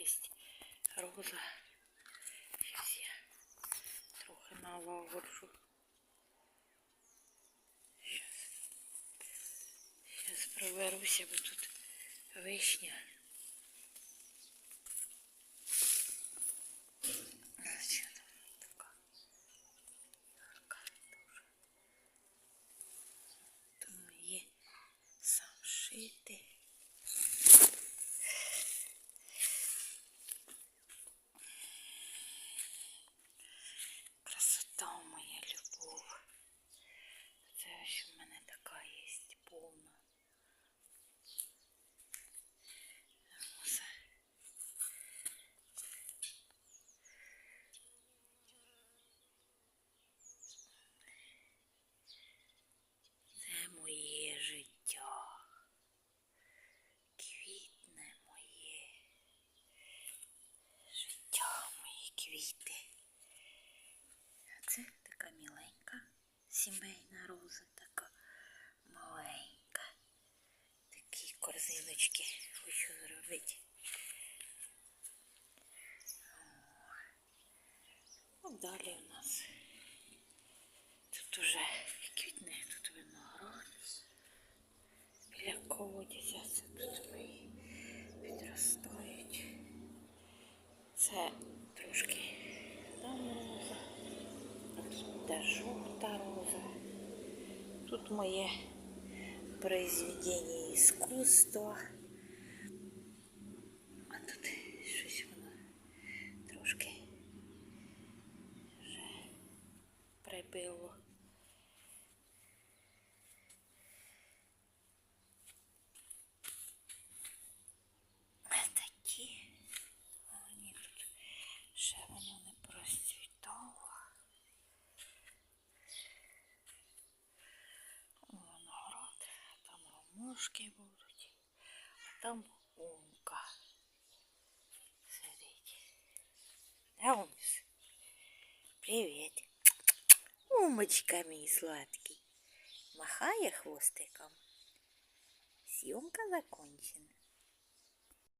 є роза. Зараз я трохи налагоджу. Зараз. Зараз проберуся, бо тут вишня. А що там така? Ярка дуже. Тому є сам шити. Красота моя любов. Це ось у мене така є повна. Роза. Це моє життя. Квітне моє. Життя мої квіти. А це така міленька сімейна роза, така маленька. Такі корзиночки хочу зробити. О. Далі у нас тут уже квітне, тут виноград. Біля колодязя це тут мої підростають. Це трошки там роза, а жовта роза. Тут моє произведення іскусства. А тут щось воно трошки вже прибило. Ромашки будуть, а там умка сидить. Да, умс? Привет. Умочка мій сладкий. Махає хвостиком. Съемка закончена.